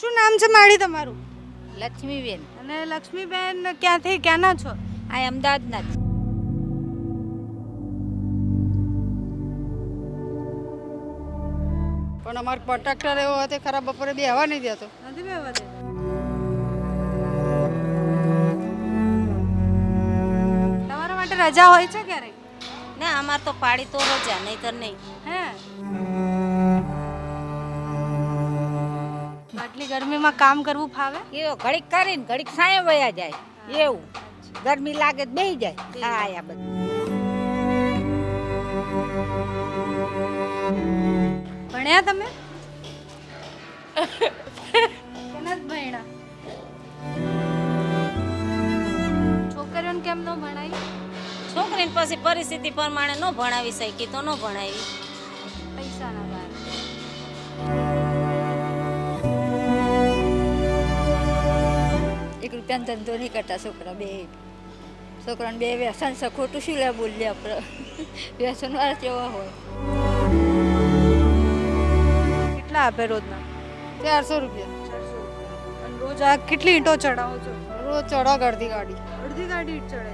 શું નામ છે માળી તમારું? લક્ષ્મીબેન. અને લક્ષ્મીબેન ક્યાંથી ક્યાંના છો? આ અમદાવાદના જ. પણ અમારો કોન્ટ્રાક્ટર એવો હતો ખરાબ બપોરે બે હવા નહીં દેતો. નથી બે દે તમારા માટે રજા હોય છે ક્યારેક? ના અમાર તો પાડી તો રજા નહીં તો નહીં. હે? આટલી ગરમીમાં કામ કરવું ફાવે? એવો ઘડીક કરીને ઘડીક સાંય વયા જાય. એવું. ગરમી લાગે તો બેહી જાય. હા આયા બધું. ભણ્યા તમે? ભણ્યા? છોકરીઓને કેમ ન ભણાય છોકરીને પછી પરિસ્થિતિ પ્રમાણે ન ભણાવી શકી તો ન ભણાવી. રૂપિયાનો ધંધો નહીં કરતા. છોકરા બે. છોકરાને બે વ્યસન છે. ખોટું શું લે બોલીએ આપણે? વ્યસન વાળા કેવા હોય? કેટલા આપે રોજના? ચારસો રૂપિયા. અને રોજ આ કેટલી ઈંટો ચડાવો છો? રોજ ચડો અડધી ગાડી. અડધી ગાડી ઈંટ ચડે.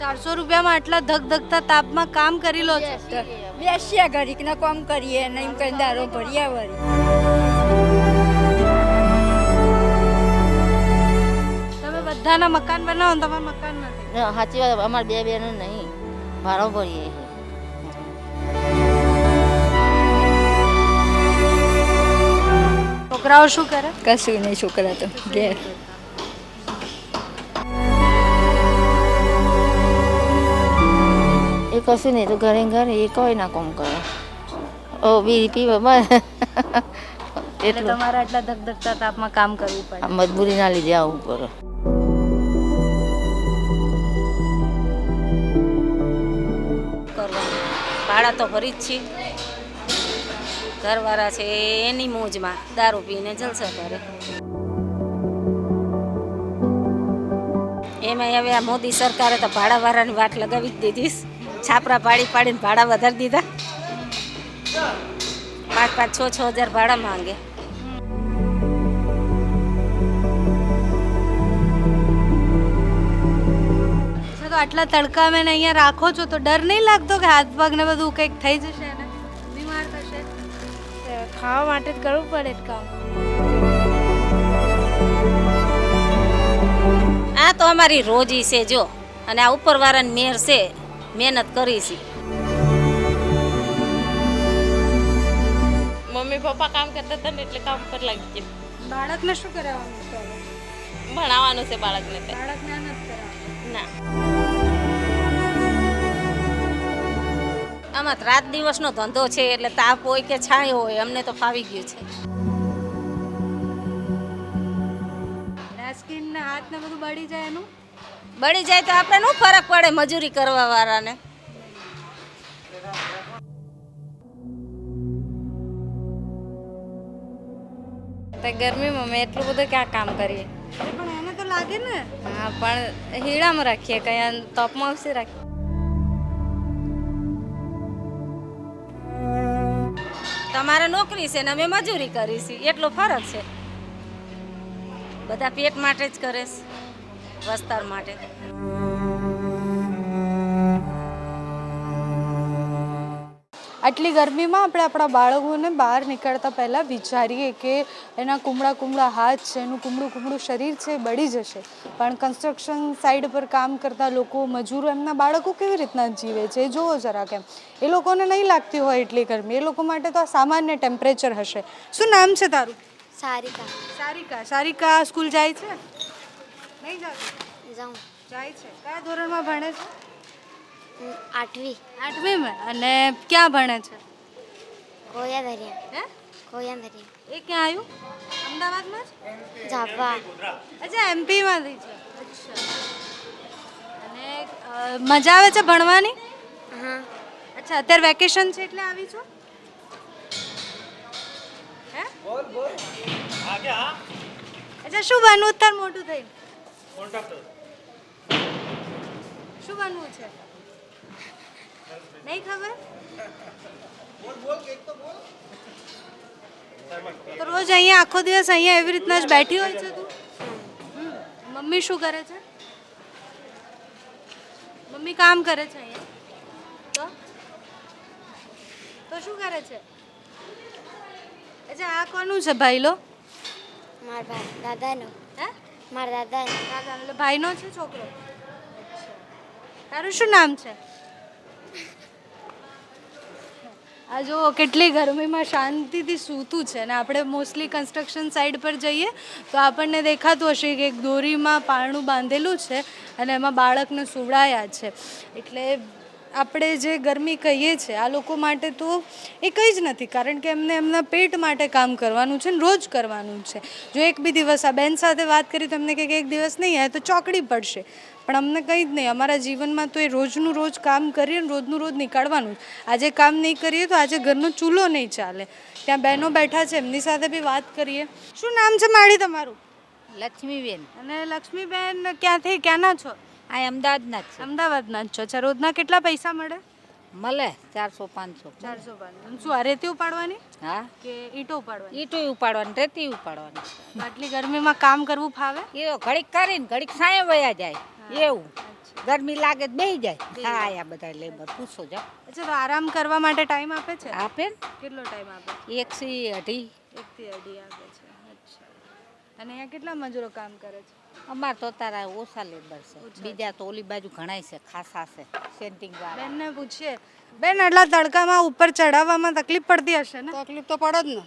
ચારસો રૂપિયામાં આટલા ધક ધકતા તાપમાં કામ કરી લો બેસીએ ઘડીકના કામ કરીએ ને એમ કઈ દારો ભરીએ વળી. બધાના મકાન બનાવો ને તમારા મકાન નથી. સાચી વાત અમારે બે બેનો નહીં. ભાડો ભરીએ છોકરાઓ શું કરે? કશું નહીં છોકરા તો ઘેર. એ કશું નહીં તો ઘરે ને ઘરે એ કોઈ ના કામ કરે. ઓ બીડી પીવા બસ. એટલે તમારે આટલા ધક ધકતા તાપમાં કામ કરવું પડે. મજબૂરી મજબૂરીના લીધે આવવું પડે ભાડા તો ભરી જ છીએ. ઘરવાળા છે એની મોજમાં દારૂ પીને જલસા કરે. એમાં હવે આ મોદી સરકારે તો ભાડાવાળાની વાટ લગાવી જ દીધી છાપરા પાડી પાડીને ભાડા વધારી દીધા. પાંચ પાંચ છ છ હજાર ભાડા માંગે. તો આટલા તડકા મેં અહીંયા રાખો છો તો ડર નહીં લાગતો કે હાથ પગને બધું કંઈક થઈ જશે ને બીમાર થશે? ખાવા માટે જ કરવું પડે જ કામ. આ તો અમારી રોજી છે જો. અને આ ઉપરવાળાની મેર છે મહેનત કરી છે. મમ્મી પપ્પા કામ કરતા હતા ને એટલે કામ પર લાગી ગયા. બાળકને શું કરાવવાનું? છે? ભણાવવાનું છે બાળકને તે. ના. આમાં રાત દિવસનો ધંધો છે એટલે તાપ હોય કે છાંયો હોય અમને તો ફાવી ગયું છે. ને ને બધું બળી જાય એનું? બળી જાય તો આપણે શું ફરક પડે મજૂરી કરવા વાળાને તો ગરમીમાં મેં એટલું બધું ક્યાં કામ કરીએ? પણ એને તો લાગે ને. હા, પણ હીડામાં રાખીએ કયા તપમાં આવશે રાખીએ. તમારે નોકરી છે ને અમે મજૂરી કરી છે, એટલો ફરક છે. બધા પેટ માટે જ કરે છે, વસ્તાર માટે. આટલી ગરમીમાં આપણે આપણા બાળકોને બહાર નીકળતા પહેલાં વિચારીએ કે એના કુમળા કુમળા હાથ છે એનું કુમળું કુમળું શરીર છે બળી જશે. પણ કન્સ્ટ્રક્શન સાઇડ પર કામ કરતા લોકો મજૂરો એમના બાળકો કેવી રીતના જીવે છે એ જોવો જરા કેમ? એ લોકોને નહીં લાગતી હોય એટલી ગરમી. એ લોકો માટે તો આ સામાન્ય ટેમ્પરેચર હશે. શું નામ છે તારું? સારિકા. સારિકા. સારિકા સ્કૂલ જાય છે? નહીં જાતી? જાઉં. જાય છે. કયા ધોરણમાં ભણે છે? હું આઠવી. આઠમીમાં અને ક્યાં ભણે છે? કોયા દરિયા હે? કોયા દરિયા એ ક્યાં આવ્યું? અમદાવાદમાં જ? ઝાપવા અચ્છા એમપીમાંથી છે. અચ્છા. અને મજા આવે છે ભણવાની? હા. અચ્છા અત્યારે વેકેશન છે એટલે આવી છો? હે? અચ્છા શું બનવું તાર મોટું થઈને? શું બનવું છે? નહીં ખબર? તો રોજ અહીંયા આખો દિવસ અહીંયા એવી રીતના જ બેઠી હોય છે તું? મમ્મી શું કરે છે? મમ્મી કામ કરે છે અહીંયા? તો? તો શું કરે છે? અચ્છા આ કોનું છે ભાઈ લો? મારા ભાઈ દાદાનો. હે? મારા દાદા દાદા એટલે ભાઈનો છે છોકરો? તારું શું નામ છે? આ જો કેટલી ગરમીમાં શાંતિથી સૂતું છે. અને આપણે મોસ્ટલી કન્સ્ટ્રક્શન સાઇડ પર જઈએ, તો આપણને દેખાતું હશે કે એક દોરીમાં પારણું બાંધેલું છે અને એમાં બાળકને સુવડાયા છે. એટલે આપણે જે ગરમી કહીએ છીએ, આ લોકો માટે તો એ કંઈ જ નથી, કારણ કે એમને એમના પેટ માટે કામ કરવાનું છે ને રોજ કરવાનું છે. જો એક બી દિવસ આ બેન સાથે વાત કરી, તો એમને કે એક દિવસ નહીં આવે તો ચોકડી પડશે. પણ અમને કંઈ જ નહીં. અમારા જીવનમાં તો એ રોજનું રોજ કામ કરીએ ને રોજનું રોજ નીકાળવાનું આજે કામ નહીં કરીએ તો આજે ઘરનો ચૂલો નહીં ચાલે. ત્યાં બહેનો બેઠા છે એમની સાથે બી વાત કરીએ. શું નામ છે માળી તમારું? લક્ષ્મીબેન. અને લક્ષ્મીબેન ક્યાંથી ક્યાંના છો? આ અમદાવાદના જ અમદાવાદના જ છો. અચ્છા રોજના કેટલા પૈસા મળે? મળે ચારસો પાંચસો. ચારસો પાંચ શું આ રેતી ઉપાડવાની? હા. કે ઈટો ઉપાડવાની? ઈટો ઉપાડવાની રેતી ઉપાડવાની. આટલી ગરમીમાં કામ કરવું ફાવે? એ ઘડીક કરીને ઘડીક સાંય વયા જાય. એવું? ગરમી લાગે બે બેહી જાય. હા આ બધા લેબર પૂછો જા અચ્છા તો આરામ કરવા માટે ટાઈમ આપે છે? આપે કેટલો ટાઈમ આપે એક થી અઢી. એકથી અઢી આપે છે. અચ્છા. અને અહીંયા કેટલા મજૂરો કામ કરે છે? અમાર તો તારા ઓછા લેબર છે. બીજા તો ઓલી બાજુ ઘણાય છે ખાસા છે સેન્ટિંગ વાળા. બેનને પૂછીએ. બેન આટલા તડકામાં ઉપર ચડાવવામાં તકલીફ પડતી હશે ને? તકલીફ તો પડે જ ને.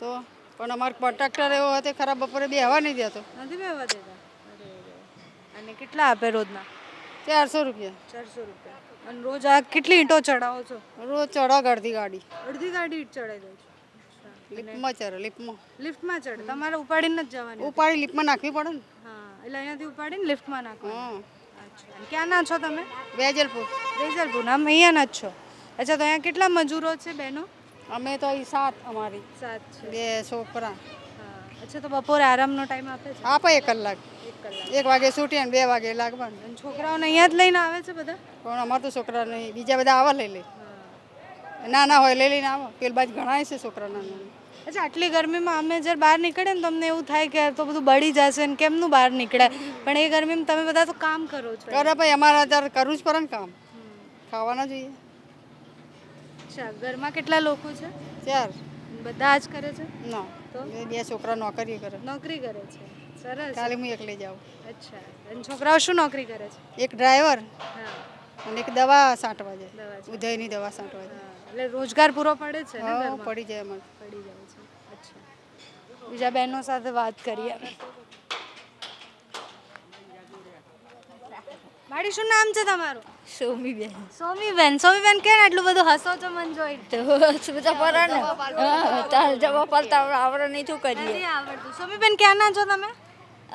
તો પણ અમારે કોન્ટ્રાક્ટર એવો હતો ખરાબ બપોરે બેહવા નહીં દેતો. નથી બેવા દેતા. અને કેટલા આપે રોજના? ચારસો રૂપિયા. ચારસો રૂપિયા. અને રોજ આ કેટલી ઈંટો ચડાવો છો? રોજ ચડાવ અડધી ગાડી. અડધી ગાડી ઈંટ ચડાવી દઉં છું? લિફ્ટમાં ચડે લિફ્ટમાં. લિફ્ટમાં ચડે? તમારે ઉપાડીને જ જવાની? ઉપાડી લિફ્ટમાં નાખવી પડે ને? હા એટલે અહીંયાથી ઉપાડીને લિફ્ટમાં નાખો અચ્છા. અને ક્યાંના છો તમે? વેજલપુર. રેજલપુર આમ અહીંયાના જ છો? અચ્છા તો અહીંયા કેટલા મજૂરો છે બહેનો? અમે તો અહીં સાત અમારી. સાત છે. બે છોકરા. અચ્છા તો બપોરે આરામનો ટાઈમ આપે છે? આપે એક કલાક. એક વાગે છૂટીએ ને બે વાગે લાગવાનું. અને છોકરાઓને અહીંયા જ લઈને આવે છે બધા? પણ અમારે તો છોકરા નહીં બીજા બધા આવા લઈ લે. નાના હોય લઈ લઈને આવો. પેલ બાજુ ઘણા છે છોકરા નાના. અચ્છા આટલી ગરમીમાં અમે જ્યારે બહાર નીકળે ને તમને એવું થાય કે તો બધું બળી જશે ને કેમનું બહાર નીકળાય પણ એ ગરમીમાં તમે બધા તો કામ કરો છો. કરે ભાઈ અમારે અત્યારે કરવું જ પડે ને કામ. ખાવાના જોઈએ. અચ્છા ઘરમાં કેટલા લોકો છે? ચાર. બધા જ કરે છે? ના. તો? એ બે છોકરા નોકરી કરે. નોકરી કરે છે. સરસ. કાલે હું એકલી જાઉં. અચ્છા. અને છોકરાઓ શું નોકરી કરે છે? એક ડ્રાઈવર હા. અને એક દવા સાંટવા જાય. ઉદયની દવા સાંટવા જાય. એટલે રોજગાર પૂરો પડે છે ને ઘરમાં? પડી જાય અમારે પડી જાય છે. અચ્છા. બીજા બહેનો સાથે વાત કરીએ. માડી શું નામ છે તમારું? સોમીબેન. સોમીબેન સોમીબેન કેમ એટલું બધું હસો છો મન જોઈ તો સુતા પરા ને તાર જવા પડતા આવડે નહીં શું કરીએ. આવડતું. સોમીબેન ક્યાંના છો તમે?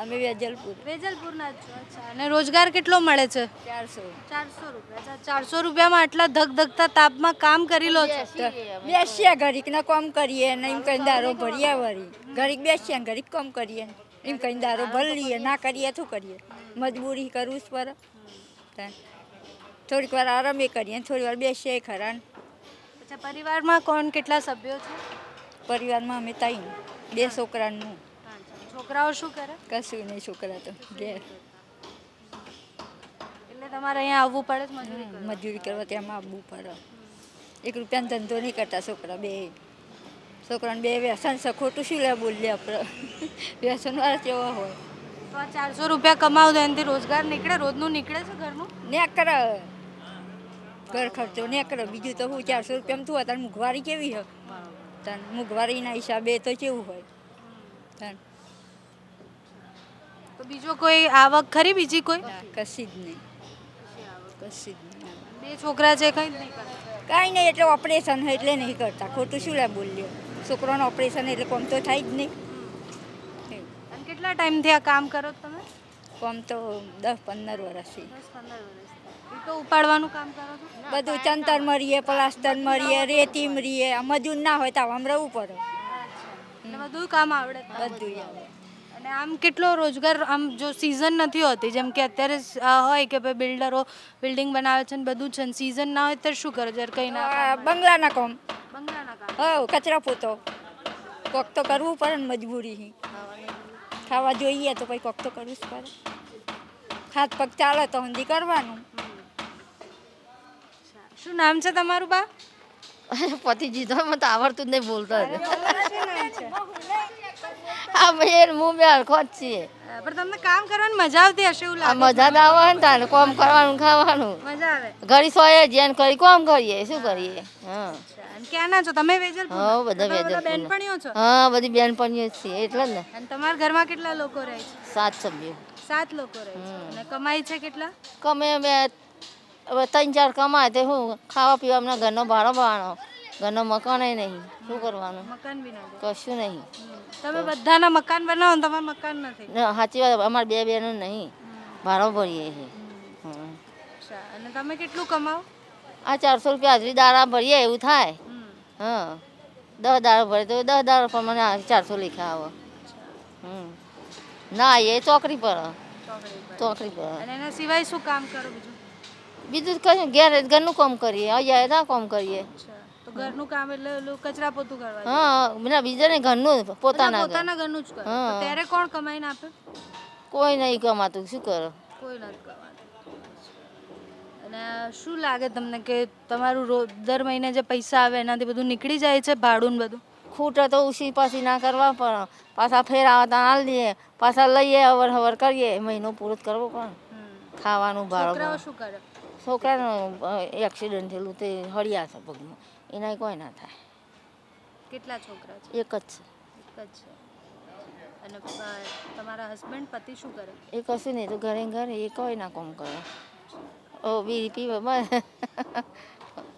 અમે વેજલપુર. વેજલપુરના જ છો. અચ્છા અને રોજગાર કેટલો મળે છે? ચારસો. ચારસો રૂપિયા. ચારસો રૂપિયામાં આટલા ધક ધકતા તાપમાં કામ કરી લો છો? બેસીએ ઘડીક ના કામ કરીએ ને એમ કઈ દારો ભરીએ વળી. ઘડીક બેસીએ ને ઘડીક કામ કરીએ એમ કઈ દારો ભરી લઈએ. ના કરીએ શું કરીએ. મજબૂરી કરવું જ પડે. થોડીક વાર આરામે કરીએ થોડી વાર બેસીએ ખરા ને અચ્છા પરિવારમાં કોણ કેટલા સભ્યો છે? પરિવારમાં અમે તઈ બે છોકરાનું. છોકરાઓ શું કરે? કશું નહીં છોકરા તો ઘેર. એટલે તમારે અહીંયા આવવું પડે મજૂરી મજૂરી કરવા ત્યાં આવવું પડે. એક રૂપિયાનો ધંધો નહીં કરતા છોકરા બે. છોકરાને બે વ્યસન છે ખોટું શું લે બોલીએ આપણે? વ્યસન વાળા કેવા હોય? તો ચારસો રૂપિયા કમાવ તો એનાથી રોજગાર નીકળે રોજનું નીકળે છે ઘરનું? ને કરે ઘર ખર્ચો ને કરો બીજું તો હું ચારસો રૂપિયામાં તું તાર મોંઘવારી કેવી હોય તાર મોંઘવારીના હિસાબે તો કેવું હોય? તાર તો બીજો કોઈ આવક ખરી? બીજી કોઈ? કશી જ નહીં. કશી જ નહીં બે છોકરા છે કંઈ નહીં કાંઈ નહીં એટલે ઓપરેશન હોય એટલે નહીં કરતા. ખોટું શું લે બોલ્યો? છોકરાનું ઓપરેશન એટલે કોમ તો થાય જ નહીં. કેટલા ટાઈમથી આ કામ કરો તમે? કોમ તો દસ પંદર વર્ષથી દસ પંદર તો ઉપાડવાનું કામ કરો છો? બધું ચંતર મરીએ પ્લાસ્ટર મરીએ રેતી મરીએ મજૂર ના હોય તો આમ રહેવું પડે. એટલે બધું કામ આવડે. બધું અને આમ કેટલો રોજગાર આમ જો સિઝન નથી હોતી જેમ કે અત્યારે હોય કે ભાઈ બિલ્ડરો બિલ્ડિંગ બનાવે છે ને બધું છે ને સિઝન ના હોય ત્યારે શું કરે જ્યારે કંઈ ના બંગલાના કામ. બંગલાના કામ? હવ કચરા પોતો. કોક તો કરવું પડે ને મજબૂરી ખાવા જોઈએ તો પછી કોક તો કરવું જ પડે. હાથ પગ ચાલે તો હંધી કરવાનું. શું નામ છે તમારું બા? પતિ જીધો મને તો આવડતું જ નહીં બોલતો હા ભાઈ હું બે હરખો જ છીએ. પણ તમને કામ કરવાની મજા આવતી હશે એવું લાગે મજા તો આવે ને તાને કોમ કરવાનું ખાવાનું. મજા આવે. ઘડી સોય જેન કરી કોમ કરીએ શું કરીએ? હા. ક્યાં ક્યાંના છો? તમે વેજલપુર હા બધા તમે બેનપણીઓ છો? હા બધી બેનપણીઓ છીએ એટલે ને. અને તમારા ઘરમાં કેટલા લોકો રહે છે? સાત સભ્યો. સાત લોકો રહે છે. અને કમાઈ છે કેટલા? કમે બે હવે ત્રણ ચાર કમાય તે શું? ખાવા પીવા અમને ઘરનો ભાડો ભાડો. ઘરનો મકાન નહીં. શું કરવાનું? મકાન બી કશું નહીં. તમે બધાના મકાન બનાવો તમારે મકાન નથી. સાચી વાત. અમારે બે બેનો નહીં. ભાડો ભરીએ છીએ. અને તમે કેટલું કમાવો? આ ચારસો રૂપિયા હાજરી દાડા ભરીએ એવું થાય? હં. દસ દાડા ભરે તો દસ દાડા પર મને ચારસો લેખા આવે. ના એ ચોકડી પર. ચોકડી પર. ચોકડી પર. અને એના સિવાય શું કામ કરો બીજું? બીજું કશું ઘેર ઘરનું કામ કરીએ અહીંયા ના કામ કરીએ. તો ઘરનું કામ એટલે કચરા પોતું કરવા હા મને બીજા ઘરનું પોતાના પોતાના ઘરનું જ કરો. ત્યારે કોણ કમાઈને આપે? કોઈ નહીં કમાતું શું કરો? કોઈ નથી કમાતું. અને શું લાગે તમને કે તમારું રોજ દર મહિને જે પૈસા આવે એનાથી બધું નીકળી જાય છે ભાડું ને બધું? ખૂટે તો ઉસી પાછી ના કરવા પણ પાછા ફેર આવતા હાલ દઈએ. પાછા લઈએ અવર હવર કરીએ. મહિનો પૂરો કરવો પણ ખાવાનું ભાડું. શું કરે? છોકરાનું એક્સિડન્ટ થયેલું તે હળિયા છે પગમાં એના કોઈ ના થાય. કેટલા છોકરા છે? એક જ છે. એક જ છે. અને તમારા હસબન્ડ પતિ શું કરે? એ કશું નહીં તો ઘરે ઘરે એ કોઈ ના કામ કરે. ઓ બીડી પીવે બસ.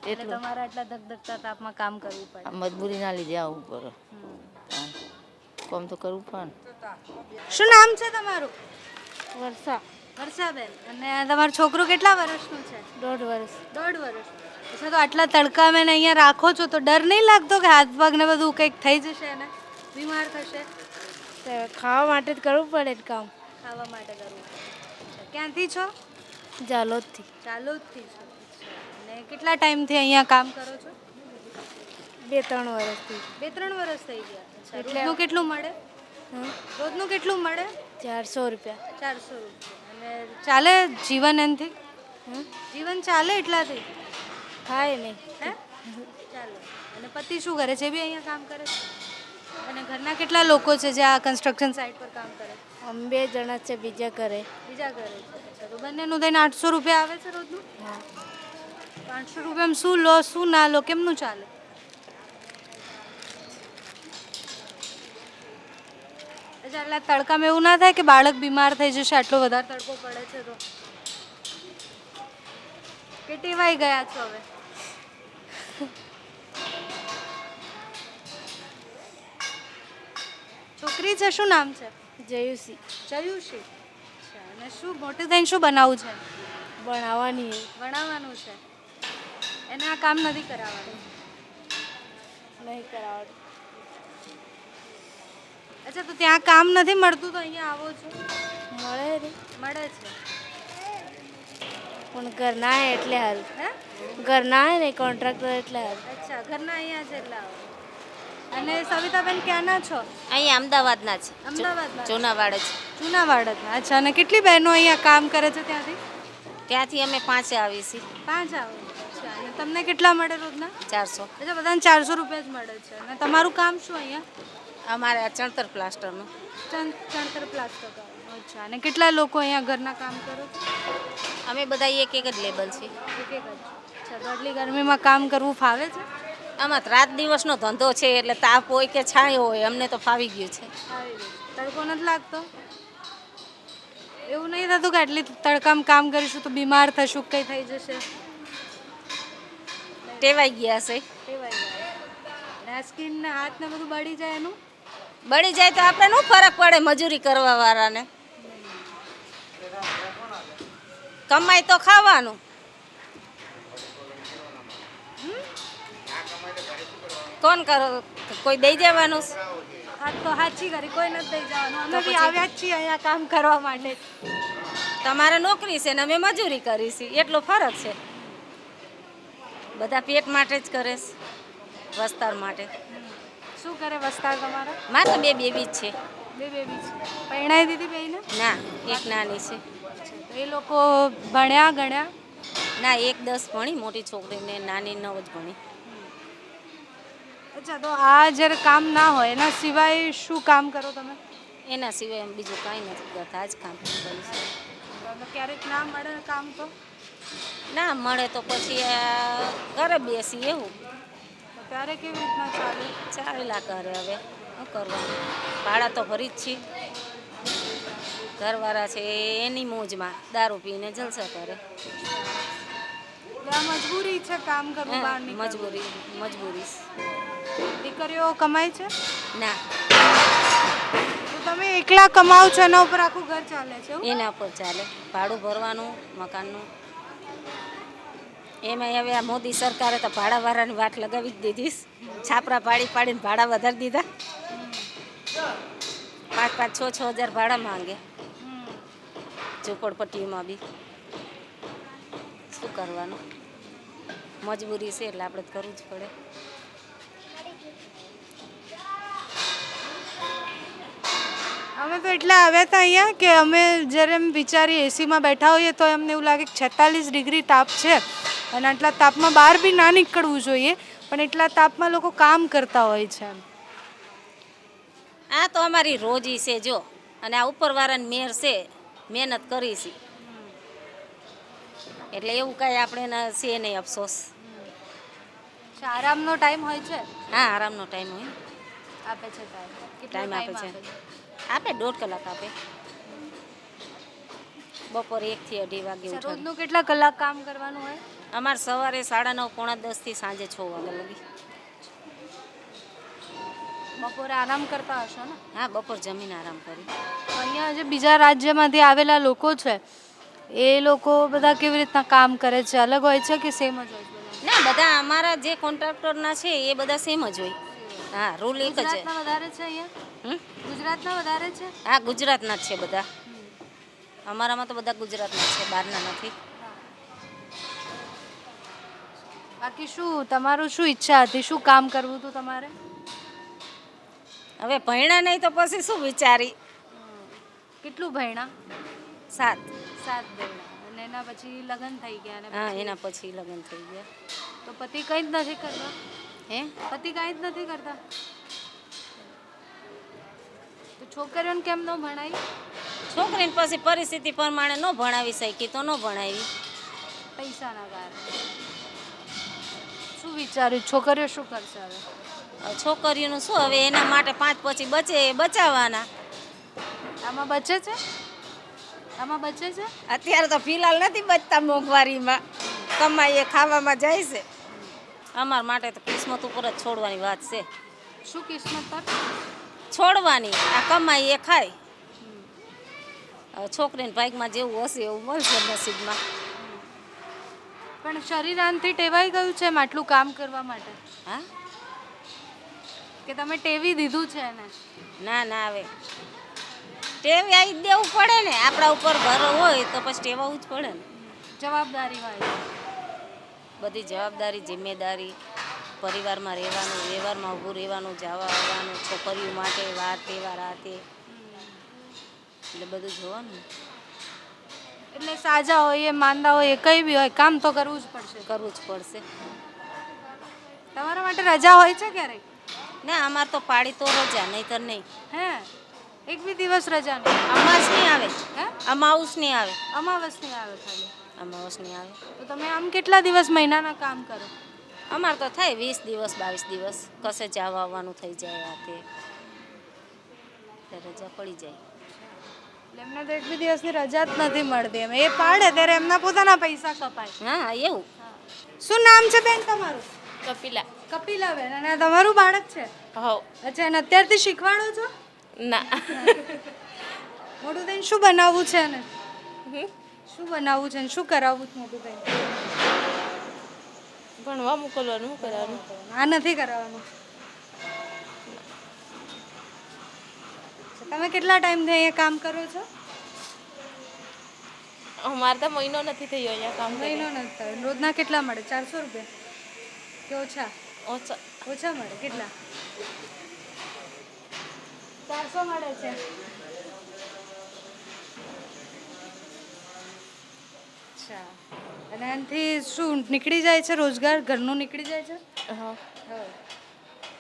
એટલે. તમારા આટલા ધગધગતા તાપમાં કામ કરવું પડે. મજબૂરીના લીધે આવવું પડે. કોમ કામ તો કરવું પણ શું નામ છે તમારું? વર્ષા. વર્ષાબેન અને તમારું છોકરું કેટલા વર્ષનું છે? દોઢ વર્ષ. દોઢ વર્ષ. અચ્છા તો આટલા તડકા મેં અહીંયા રાખો છો તો ડર નહીં લાગતો કે હાથ પગને બધું કંઈક થઈ જશે એને બીમાર થશે? ખાવા માટે જ કરવું પડે કામ. ખાવા માટે કરવું ક્યાંથી છો? જાલોદથી. જાલોદથી છો. અને કેટલા ટાઈમથી અહીંયા કામ કરો છો? બે ત્રણ વર્ષથી. બે ત્રણ વર્ષ થઈ ગયા. એટલે કેટલું મળે? રોજનું કેટલું મળે? ચારસો રૂપિયા. ચારસો રૂપિયા. ચાલે જીવન એનથી જીવન ચાલે એટલાથી? થાય નહીં. હે? ચાલો. અને પતિ શું કરે? છે બી અહીંયા કામ કરે છે. અને ઘરના કેટલા લોકો છે જે આ કન્સ્ટ્રક્શન સાઇટ પર કામ કરે? અમે બે જણા છે બીજા કરે બીજા કરે છે. તો બંનેનું થઈને આઠસો રૂપિયા આવે છે રોજનું? હા. આઠસો રૂપિયામાં શું લો શું ના લો? કેમનું ચાલે? અચ્છા એટલે તડકામાં એવું ના થાય કે બાળક બીમાર થઈ જશે આટલો વધારે તડકો પડે છે તો. કે ટેવાઈ ગયા છો હવે. છોકરી છે શું નામ છે? જયુસી. જયુષી અચ્છા અને શું મોટું થઈને શું બનાવવું છે? ભણાવવાની ભણાવવાનું છે. એને આ કામ નથી કરાવવાનું? નહીં કરાવવાનું. અચ્છા તો ત્યાં કામ નથી મળતું તો અહીંયા આવો છો? મળે રે. મળે છે? પણ ઘરના હે એટલે હાલ. હે? ઘરના હે ને કોન્ટ્રાક્ટર એટલે હાલ. અચ્છા ઘરના અહીંયા છે એટલે આવો. અને સવિતાબેન ક્યાંના છો? અહીંયા અમદાવાદના છે. અમદાવાદના? જૂનાવાડ છે જૂનાવાડના. અચ્છા અને કેટલી બહેનો અહીંયા કામ કરે છે ત્યાંથી? ત્યાંથી અમે પાંચે આવી છીએ. પાંચ આવો. તમને કેટલા મળે રોજના? ચારસો. અચ્છા બધાને ચારસો રૂપિયા જ મળે છે. અને તમારું કામ શું અહીંયા? અમારે આ ચણતર પ્લાસ્ટરનું ચણ ચણતર પ્લાસ્ટર અચ્છા અને કેટલા લોકો અહીંયા ઘરના કામ કરો? છો અમે બધા એક એક જ લેબલ છીએ. એક એક જ. અચ્છા તો આટલી ગરમીમાં કામ કરવું ફાવે છે? આમાં તો રાત દિવસનો ધંધો છે એટલે તાપ હોય કે છાંયો હોય અમને તો ફાવી ગયું છે. તડકો નથી લાગતો? એવું નહીં થતું કે આટલી તડકામાં કામ કરીશું તો બીમાર થશું કંઈ થઈ જશે? ટેવાઈ ગયા છે ટેવાઈ જાય અને આ સ્કિન ને હાથ ને બધું બળી જાય એનું? બળી જાય તો આપણે શું ફરક પડે મજૂરી કરવા વાળાને કમાય તો ખાવાનું. કોણ કરો કોઈ દઈ જવાનું? હાથ તો હાચી કરી કોઈ નથી દઈ જવાનું. અમે બી આવ્યા જ છીએ અહીંયા કામ કરવા માટે. તમારે નોકરી છે ને અમે મજૂરી કરી છે. એટલો ફરક છે. બધા પેટ માટે જ કરે છે. વસ્તાર માટે. શું કરે વસ્તાર તમારા? મારે તો બે બેબી જ છે. બે બેબી છે. પરણાવી દીધી બેયને? ના એક નાની છે. તો એ લોકો ભણ્યા ગણ્યા? ના એક દસ ભણી મોટી છોકરીને નાની નવ જ ભણી. અચ્છા તો આ જ્યારે કામ ના હોય એના સિવાય શું કામ કરો તમે? એના સિવાય એમ બીજું કાંઈ નથી કરતા આ જ કામ કરીશું ક્યારેક ના મળે કામ તો? ના મળે તો પછી ઘરે બેસી એવું. ત્યારે કેવી રીતના ચાલે? ચાલેલા કરે હવે. શું કરવાનું? ભાડા તો ભરી જ છીએ. ઘરવાળા છે એની મોજમાં દારૂ પીને જલસા કરે. મજબૂરી છે કામ કરવું બહાર મજબૂરી મજબૂરી. દીકરીઓ કમાય છે? ના. તો તમે એકલા કમાવ છો એના ઉપર આખું ઘર ચાલે છે એના પર ચાલે. ભાડું ભરવાનું મકાનનું. એમાં હવે આ મોદી સરકારે તો ભાડાવાળાની વાટ લગાવી જ દીધી છાપરા પાડી પાડીને ભાડા વધારી દીધા. પાંચ પાંચ, છ છ હજાર ભાડા માંગે. ઝૂંપડપટ્ટીઓમાં બી. શું કરવાનું? મજબૂરી છે એટલે આપણે કરવું જ પડે. અમે તો એટલા આવ્યા હતા અહીંયા કે અમે જ્યારે એમ વિચારીએ એસીમાં બેઠા હોઈએ તો અમને એવું લાગે કે છેતાલીસ ડિગ્રી તાપ છે. અને આટલા તાપમાં બહાર બી ના નીકળવું જોઈએ પણ એટલા તાપમાં લોકો કામ કરતા હોય છે. આ તો અમારી રોજી છે જો અને આ ઉપરવાળાની મેર છે મહેનત કરી છે. એટલે એવું કાંઈ આપણે છે નહીં અફસોસ. આરામનો ટાઈમ હોય છે? હા આરામનો ટાઈમ હોય. આપે છે ટાઈમ. આપે છે? આપે દોઢ કલાક આપે. બપોરે એકથી અઢી વાગે ઉઠવાનું રોજનું કેટલા કલાક કામ કરવાનું હોય? અમારે સવારે સાડા નવ પોણા દસથી સાંજે છ વાગ્યા લગી. બપોરે આરામ કરતા હશો ને? હા બપોર જમીને આરામ કરી. અહીંયા જે બીજા રાજ્યમાંથી આવેલા લોકો છે એ લોકો બધા કેવી રીતના કામ કરે છે? અલગ હોય છે કે સેમ જ હોય છે ના બધા અમારા જે કોન્ટ્રાક્ટરના છે એ બધા સેમ જ હોય. હા રૂલ એક જ વધારે છે અહીંયા? ગુજરાતના વધારે છે? હા ગુજરાતના જ છે બધા. અમારામાં તો બધા ગુજરાતના છે બહારના નથી. બાકી શું તમારું શું ઈચ્છા હતી? શું કામ કરવું હતું તમારે? હવે ભણ્યા નહીં તો પછી શું વિચારી? કેટલું ભણ્યા? સાત. સાત ભણ્યા. અને એના પછી લગ્ન થઈ ગયા અને હા એના પછી લગ્ન થઈ ગયા. તો પતિ કંઈ જ નથી કરતા? હે? પતિ કાંઈ જ નથી કરતા? તો છોકરીઓને કેમ ન ભણાય? છોકરીને પછી પરિસ્થિતિ પ્રમાણે ન ભણાવી શકી તો ન ભણાવી. પૈસાના કારણે શું વિચાર્યું? છોકરીઓ શું કરશે હવે? છોકરીઓનું શું? હવે એના માટે પાંચ પછી બચે એ બચાવવાના. આમાં બચે છે? આમાં બચે છે? અત્યારે તો ફિલહાલ નથી બચતા મોંઘવારીમાં. કમાઈએ ખાવામાં જાય છે. અમારા માટે તો કિસ્મત ઉપર જ છોડવાની વાત છે. શું કિસ્મત પર છોડવાની. આ કમાઈએ ખાય. છોકરીને ભાગમાં જેવું હશે એવું મળશે નસીબમાં. પણ શરીર આનથી ટેવાઈ ગયું છે એમ આટલું કામ કરવા માટે? હા? કે તમે ટેવી દીધું છે એને? ના ના આવે ટેવી આવી દેવું પડે ને. આપણા ઉપર ભર હોય તો પછી ટેવાવું જ પડે ને. જવાબદારી હોય બધી જવાબદારી જિમ્મેદારી પરિવારમાં રહેવાનું વ્યવહારમાં ઊભું રહેવાનું જવા આવવાનું છોકરીઓ માટે વાર તહેવાર આ તે. એટલે બધું જોવાનું. એટલે સાજા હોય એ માંદા હોય એ કઈ બી હોય કામ તો કરવું જ પડશે. કરવું જ પડશે. તમારા માટે રજા હોય છે ક્યારેક ના અમાર તો પાડી તો રજા નહીતર નહીં. હે? એક બી દિવસ રજા નહીં. અમાસ નહીં આવે. હે? અમાઉસ નહીં આવે. અમાવસ નહીં આવે ખાલી. અમાઉસ નહીં આવે. તો તમે આમ કેટલા દિવસ મહિનાના કામ કરો? અમાર તો થાય વીસ દિવસ બાવીસ દિવસ. કશે જવા આવવાનું થઈ જાય આ તે. રજા પડી જાય. એમને તો એક બી દિવસની રજા જ નથી મળતી એમ. એ પાડે ત્યારે એમના પોતાના પૈસા કપાય. હા એવું? શું નામ છે બેન તમારું? કપિલા. કપિલા બેન. અને આ તમારું બાળક છે? હો અચ્છા અને અત્યારથી શીખવાડો છો? ના. મોટું થઈને શું બનાવવું છે ને શું બનાવવું છે ને શું કરાવવું છે મોટું થઈને ભણવા મોકલવાનું કરવાનું આ નથી કરાવવાનું. તમે કેટલા ટાઈમથી અહીંયા કામ કરો છો? અમારે તો મહિનો નથી થયો અહીંયા કામ મહિનો નથી થયો. રોજના કેટલા મળે? ચારસો રૂપિયા? કે ઓછા? ઓછા. ઓછા મળે? કેટલા? ચારસો મળે છે. અચ્છા. અને આનાથી શું નીકળી જાય છે રોજગાર? ઘરનું નીકળી જાય છે? હા. હા.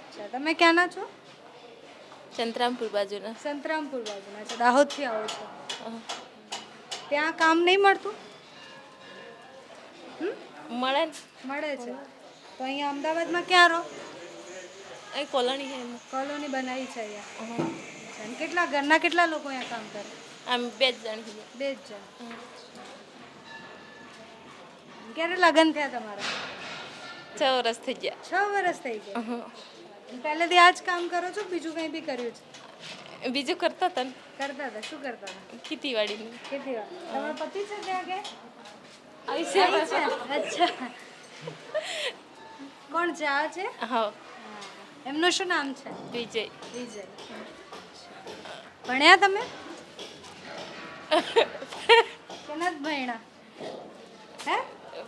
અચ્છા. તમે ક્યાંના છો? ચંદ્રામપુર બાજુના. સંતરામપુર બાજુના છે દાહોદથી આવો છો. ત્યાં કામ નહીં મળતું? મળે મળે છે. તો અહીંયા અમદાવાદમાં ક્યાં રહો? એ કોલોની છે કોલોની બનાવી છે અહીંયા. અચ્છા, કેટલા ઘરના કેટલા લોકો અહીંયા કામ કરે? આમ બે જ જણ બે જ જણ. ક્યારે લગ્ન થયા તમારા? છ વર્ષ થઈ ગયા. છ વર્ષ થઈ ગયા. પહેલેથી આ જ કામ કરો છો બીજું કંઈ બી કર્યું છે? બીજું કરતા હતા કરતા હતા. શું કરતા હતા? ખેતીવાડીનું. ખેતી તમારા પતિ છે ત્યાં કે? આવી છે. અચ્છા. કોણ છે? આ છે? હા. એમનું શું નામ છે? વિજય. વિજય. ભણ્યા તમે? કેના ભણ્યા? હે?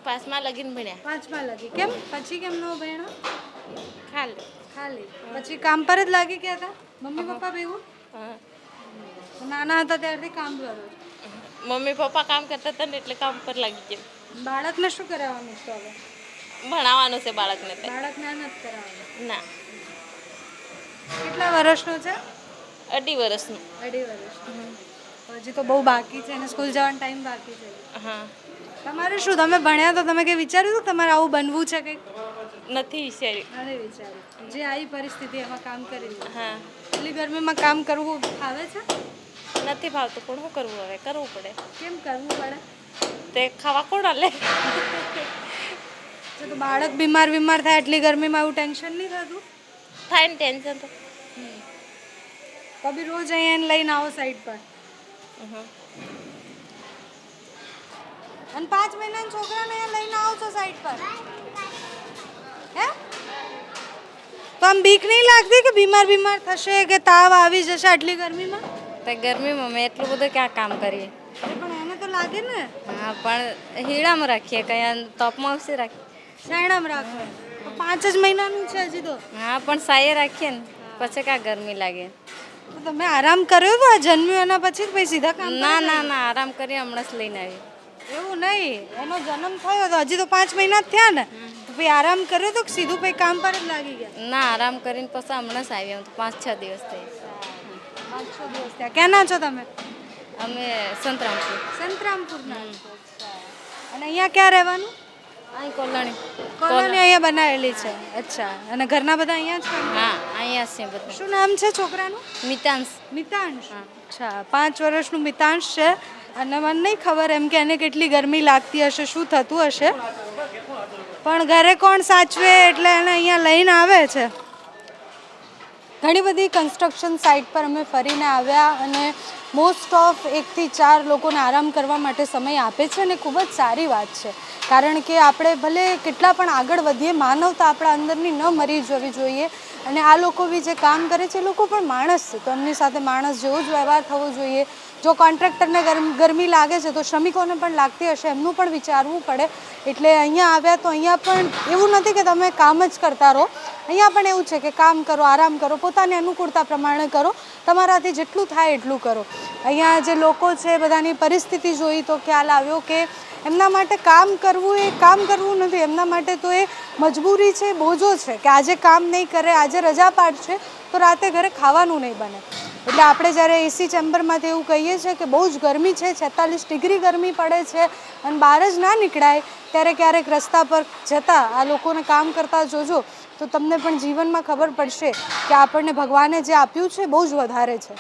પાંચમા લગીન ભણ્યા. પાંચમા લગી. કેમ? પછી કેમ નો ભણ્યા? ખાલી. ખાલી. પછી કામ પર જ લાગી ગયા હતા? મમ્મી પપ્પા ભેગું હા. નાના હતા ત્યારથી કામ કરો. મમ્મી પપ્પા કામ કરતા હતા ને એટલે કામ પર લાગી ગયા. બાળકને શું કરાવવાનું છે હવે? ભણાવવાનું છે બાળકને બાળકને નથી કરાવવાનું? ના. કેટલા વર્ષનું છે? અઢી વર્ષનું. અઢી વર્ષનું. હજી તો બહુ બાકી છે અને સ્કૂલ જવાનો ટાઈમ બાકી છે. હા. તમારે શું તમે ભણ્યા તો તમે કંઈ વિચાર્યું હતું તમારે આવું બનવું છે કંઈક? નથી વિચાર્યું. વિચાર્યું. જે આવી પરિસ્થિતિ એમાં કામ કરી હા. એટલી ગરમીમાં કામ કરવું આવે છે? નથી ભાવતું પણ શું કરવું હવે? કરવું પડે. કેમ કરવું પડે? તે ખાવા કોણ લે તો બાળક બીમાર બીમાર થાય એટલી ગરમીમાં એવું ટેન્શન નહીં થતું? થાય ને ટેન્શન તો. બી રોજ અહીંયા લઈને આવો સાઈડ પર. અને પાંચ મહિનાના છોકરાને અહીંયા લઈને આવો છો સાઈડ પર હે તો આમ બીક નહીં લાગતી કે બીમાર બીમાર થશે કે તાવ આવી જશે આટલી ગરમીમાં? તો ગરમીમાં મેં એટલું બધું ક્યાં કામ કરીએ? પણ એને તો લાગે ને. હા પણ હીડામાં રાખીએ કયા તપમાં આવશે રાખીએ. સાયણામાં રાખો. પાંચ જ મહિનાનું છે હજી તો. હા પણ સાયે રાખીએ ને પછી ક્યાં ગરમી લાગે? તો તમે આરામ કર્યો તો આ જન્મ્યું એના પછી પછી સીધા કામ ના ના ના. આરામ કરી હમણાં જ લઈને આવી. એવું નહીં. એનો જન્મ થયો તો હજી તો પાંચ મહિના જ થયા ને. પછી આરામ કર્યો તો સીધું પછી કામ પર જ લાગી ગયા? ના આરામ કરીને પછી હમણાં જ આવ્યા તો પાંચ છ દિવસ થઈ પાંચ છ દિવસ થયા. ક્યાંના છો તમે? અમે સંતરામપુર. સંતરામપુરના. અને અહીંયા ક્યાં રહેવાનું? અહીં કોલોની. કોલોની અહીંયા બનાવેલી છે. અચ્છા. અને ઘરના બધા અહીંયા છે હા અહીંયા છે બધા. શું નામ છે છોકરાનું? મિતાંશ. મિતાંશ. અચ્છા. પાંચ વર્ષનું મિતાંશ છે. અને મને નહીં ખબર એમ કે એને કેટલી ગરમી લાગતી હશે શું થતું હશે. પણ ઘરે કોણ સાચવે એટલે એને અહીંયા લઈને આવે છે? ઘણી બધી કન્સ્ટ્રક્શન સાઇટ પર અમે ફરીને આવ્યા અને મોસ્ટ ઓફ એકથી ચાર લોકોને આરામ કરવા માટે સમય આપે છે અને ખૂબ જ સારી વાત છે. કારણ કે આપણે ભલે કેટલા પણ આગળ વધીએ, માનવતા આપણા અંદરની ન મરી જવી જોઈએ અને આ લોકો બી જે કામ કરે છે એ લોકો પણ માણસ છે. તો એમની સાથે માણસ જેવો જ વ્યવહાર થવો જોઈએ. જો કોન્ટ્રાક્ટરને ગરમ લાગે છે, તો શ્રમિકોને પણ લાગતી હશે, એમનું પણ વિચારવું પડે. એટલે અહીંયા આવ્યા તો અહીંયા પણ એવું નથી કે તમે કામ જ કરતા રહો. અહીંયા પણ એવું છે કે કામ કરો, આરામ કરો, પોતાની અનુકૂળતા પ્રમાણે કરો. તમારાથી જેટલું થાય એટલું કરો. અહીંયા જે લોકો છે, બધાની પરિસ્થિતિ જોઈ તો ખ્યાલ આવ્યો કે એમના માટે કામ કરવું એ કામ કરવું નથી. એમના માટે તો એ મજબૂરી છે, બોજો છે કે આજે કામ નહીં કરે, આજે રજા પાડશે, તો રાતે ઘરે ખાવાનું નહીં બને. એટલે આપણે જ્યારે એસી ચેમ્બરમાંથી એવું કહીએ છીએ કે બહુ જ ગરમી છે, છેતાલીસ ડિગ્રી ગરમી પડે છે અને બહાર જ ના નીકળાય, ત્યારે ક્યારેક રસ્તા પર જતાં આ લોકોને કામ કરતા જોજો, તો તમને પણ જીવનમાં ખબર પડશે કે આપણને ભગવાને જે આપ્યું છે બહુ જ વધારે છે.